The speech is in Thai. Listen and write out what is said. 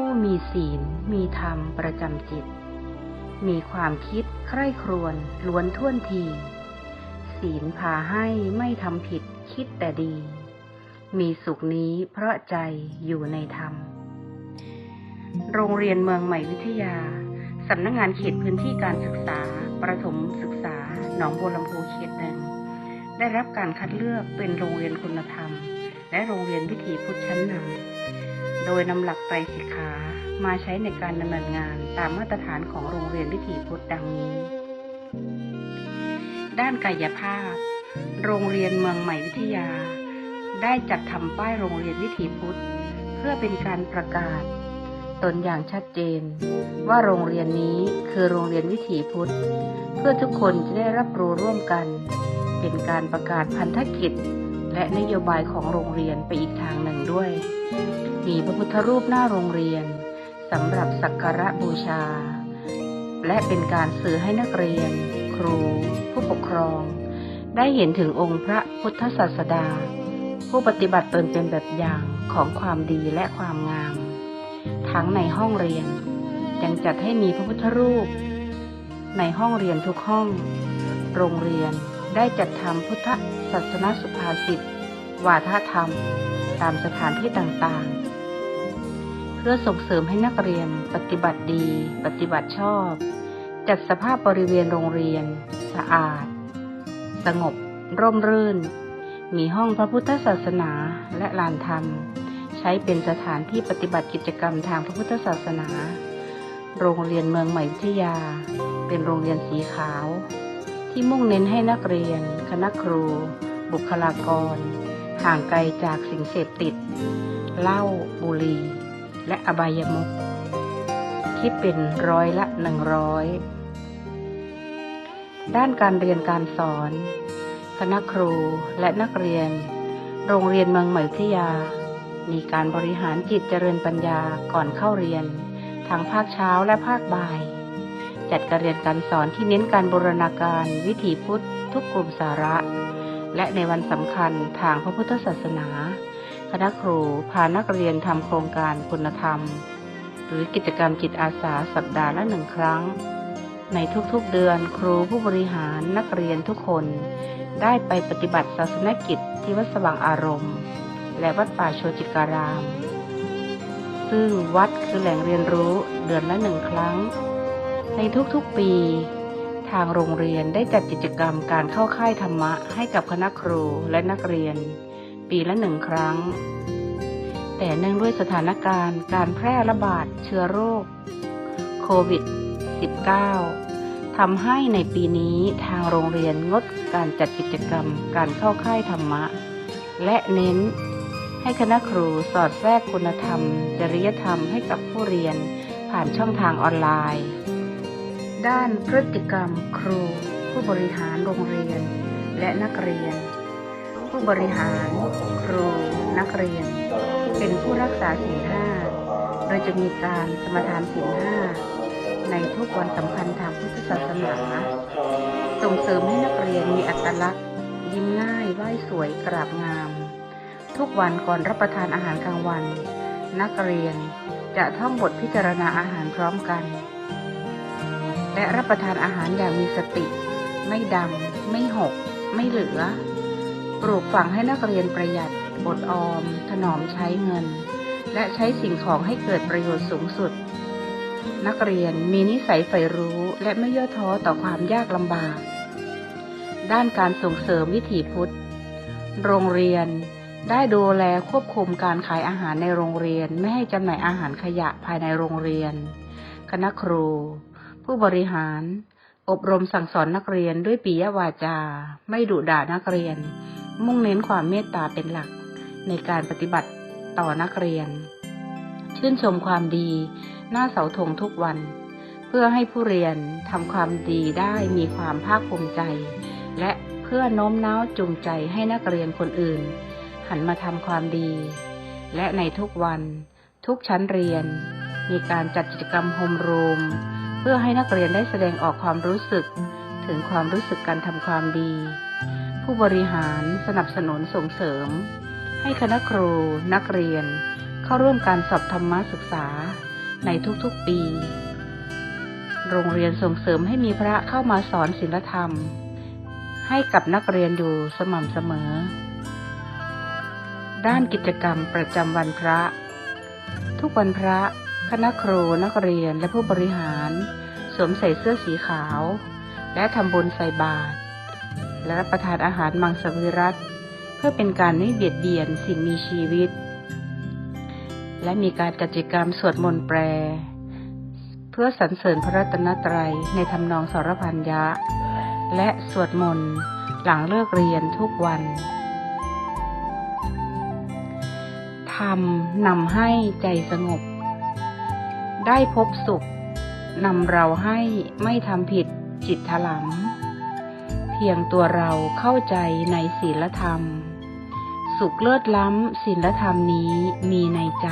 ผู้มีศีล มีธรรมประจำจิต มีความคิดใคร่ครวญล้วนท่วนที ศีลพาให้ไม่ทำผิดคิดแต่ดี มีสุขนี้เพราะใจอยู่ในธรรม โรงเรียนเมืองใหม่วิทยา สำนักงงานเขตพื้นที่การศึกษา ประถมศึกษา หนองบัวลำพูเขตหนึ่งได้รับการคัดเลือกเป็นโรงเรียนคุณธรรม และโรงเรียนวิถีพุทธชั้นนำ โดยนำหลักไตรสิกขามาใช้ในการดำเนินงานตามมาตรฐานของโรงเรียนวิถีพุทธดังนี้ ด้านกายภาพ โรงเรียนเมืองใหม่วิทยา ได้จัดทำป้ายโรงเรียนวิถีพุทธ เพื่อเป็นการประกาศ ตนอย่างชัดเจน ว่าโรงเรียนนี้คือโรงเรียนวิถีพุทธ เพื่อทุกคนจะได้รับรู้ร่วมกัน เป็นการประกาศพันธกิจ และนโยบายของโรงเรียนไปอีกทางหนึ่ง ด้วย มีพระพุทธรูปหน้าโรงเรียนสำหรับสักการะบูชา และเป็นการสื่อให้นักเรียน ครู ผู้ปกครอง ได้เห็นถึงองค์พระพุทธศาสดา ผู้ปฏิบัติตนเป็นแบบอย่างของความดีและความงาม ทั้งในห้องเรียน ยังจัดให้มีพระพุทธรูป ในห้องเรียนทุกห้อง โรงเรียนได้จัดทำพุทธศาสนสุภาษิต วาทธรรม ตามสถานที่ต่างๆ เพื่อส่งเสริมให้นักเรียนปฏิบัติดี ปฏิบัติชอบ จัดสภาพบริเวณโรงเรียน สะอาด สงบ ร่มรื่น มีห้องพระพุทธศาสนาและลานธรรม ใช้เป็นสถานที่ปฏิบัติกิจกรรมทางพระพุทธศาสนา โรงเรียนเมืองใหม่วิทยา เป็นโรงเรียนสีขาว ที่มุ่งเน้นให้นักเรียน คณะครู บุคลากร ห่างไกลจากสิ่งเสพติด เหล้าบุหรี่ และอบายมุขคิดเป็นร้อยละหนึ่งร้อยด้านการเรียนการสอน คณะครูและนักเรียน โรงเรียนเมืองใหม่วิทยา มีการบริหารจิตเจริญปัญญาก่อนเข้าเรียน ทั้งภาคเช้าและภาคบ่าย จัดการเรียนการสอนที่เน้นการบูรณาการวิถีพุทธทุกกลุ่มสาระ และในวันสำคัญทางพระพุทธศาสนา คณะครูพานักเรียนทำโครงการคุณธรรม หรือกิจกรรมจิตอาสาสัปดาห์ละหนึ่งครั้ง ในทุกๆเดือนครูผู้บริหารนักเรียนทุกคน ได้ไปปฏิบัติศาสนกิจที่วัดสว่างอารมณ์ และวัดป่าโชติการาม ซึ่งวัดคือแหล่งเรียนรู้เดือนละหนึ่งครั้ง ในทุกๆปี ทางโรงเรียนได้จัดกิจกรรมการเข้าค่ายธรรมะให้กับคณะครูและนักเรียน ปีละหนึ่งครั้ง แต่เนื่องด้วยสถานการณ์การแพร่ระบาดเชื้อโรคโควิด -19 ทำให้ในปีนี้ทางโรงเรียนงดการจัดกิจกรรมการเข้าค่ายธรรมะ และเน้นให้คณะครูสอดแทรกคุณธรรม จริยธรรมให้กับผู้เรียนผ่านช่องทางออนไลน์ ด้านพฤติกรรมครู ผู้บริหารโรงเรียน และนักเรียน ผู้บริหาร ครู นักเรียน เป็นผู้รักษาศีลห้าโดยจะมีการสมทานศีลห้าในทุกวันสำคัญทางพุทธศาสนาส่งเสริมให้นักเรียนมีอัตลักษณ์ ยิ้มง่ายไหว้สวยกราบงาม ทุกวันก่อนรับประทานอาหารกลางวัน นักเรียนจะท่องบทพิจารณาอาหารพร้อมกัน และรับประทานอาหารอย่างมีสติ ไม่ดำ ไม่หก ไม่เหลือ ปลูกฝังให้นักเรียนประหยัด อดออม ถนอมใช้เงิน และใช้สิ่งของให้เกิดประโยชน์สูงสุด นักเรียนมีนิสัยใฝ่รู้และไม่ย่อท้อต่อความยากลำบาก ด้านการส่งเสริมวิถีพุทธ โรงเรียนได้ดูแลควบคุมการขายอาหารในโรงเรียน ไม่ให้จำหน่ายอาหารขยะภายในโรงเรียน คณะครู ผู้บริหาร อบรมสั่งสอนนักเรียนด้วยปียวาจา ไม่ดุด่านักเรียน มุ่งเน้นความเมตตาเป็นหลัก ในการปฏิบัติต่อนักเรียน ชื่นชมความดี หน้าเสาธงทุกวัน เพื่อให้ผู้เรียนทำความดีได้มีความภาคภูมิใจ และเพื่อโน้มน้าวจูงใจให้นักเรียนคนอื่น หันมาทำความดี และในทุกวัน ทุกชั้นเรียน มีการจัดกิจกรรมโฮมรูม เพื่อให้นักเรียนได้แสดงออกความรู้สึก ถึงความรู้สึกการทำความดี ผู้บริหารสนับสนุนส่งเสริม ให้คณะครู นักเรียน เข้าร่วมการสอบธรรมศึกษาในทุกๆปี โรงเรียนส่งเสริมให้มีพระเข้ามาสอนศีลธรรม ให้กับนักเรียนอยู่สม่ำเสมอ ด้านกิจกรรมประจำวันพระ ทุกวันพระ คณะครูนักเรียนและผู้บริหาร สวมใส่เสื้อสีขาว และทำบุญใส่บาตรและรับประทานอาหารมังสวิรัตเพื่อเป็นการไม่เบียดเบียนสิ่งมีชีวิต และมีการกิจกรรมสวดมนต์แปลเพื่อสรรเสริญพระรัตนตรัยในทำนองสรพันยะ และสวดมนต์หลังเลิกเรียนทุกวันทำนำให้ใจสงบ ได้พบสุข นำเราให้ไม่ทำผิดจิตถลำเพียงตัวเราเข้าใจในศีลธรรม สุขเลิศล้ำศีลธรรมนี้มีในใจ